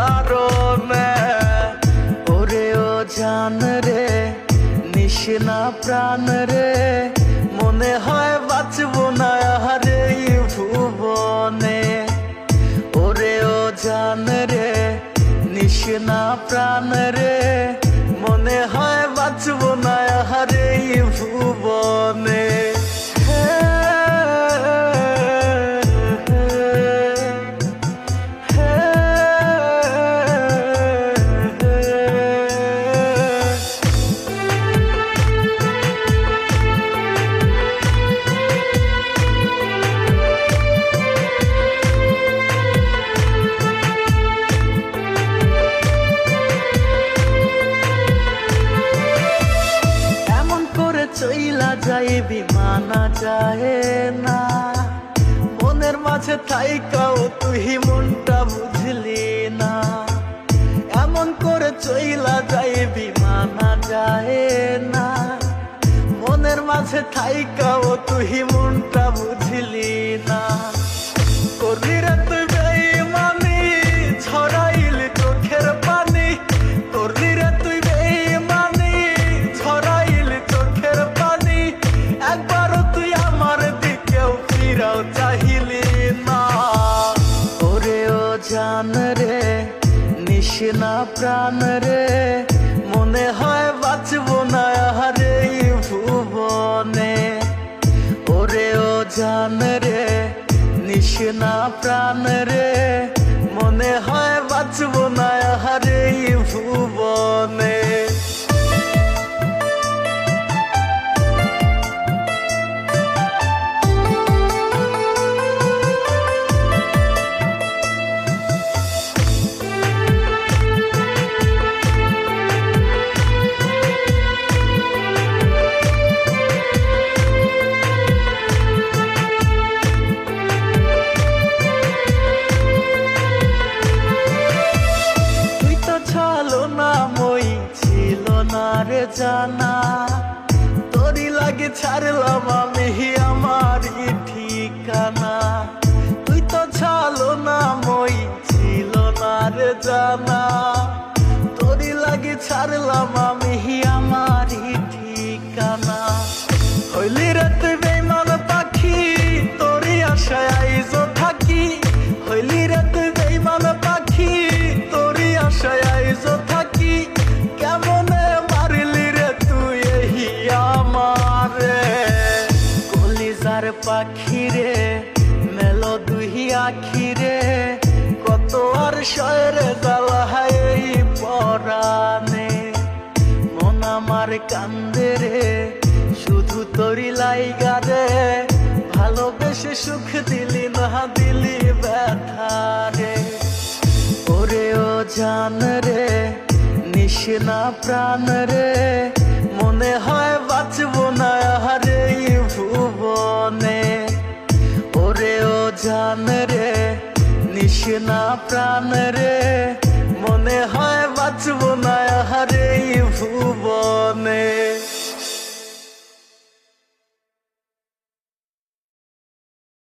কারণে ওরে ও জান রে নিশনা প্রাণ রে। বিমানা যায় না। মনের মাঝে থাইকাও তুই মনটা বুঝলি না। এমন করে চইলা যায় বিমানা যায় না। মনের মাঝে থাইকাও তুই মনটা বুঝলি না। জান রে নিশনা প্রাণ রে, মনে হয় বাঁচব না হারে ভুবনে। ওরে ও জান রে নিশনা প্রাণ রে, মনে হয় বাঁচব না লাগে ছাড়লাম আমি আমার ঠিকানা। তুই তো ছালো না মই ছিল না রে জানা। তোরই লাগে ছাড়লাম আমি আমার আখি রে, কত আর শয়রে জ্বালায় পরানে মন আমার কান্দে রে, শুধু তোরি লাইগা রে। ভালোবেসে সুখ দিলি না, দিলি ব্যথা রে। ওরে ও জান রে নিশনা প্রাণ রে। মনে হয় বাঁচব না হারে ওরে ও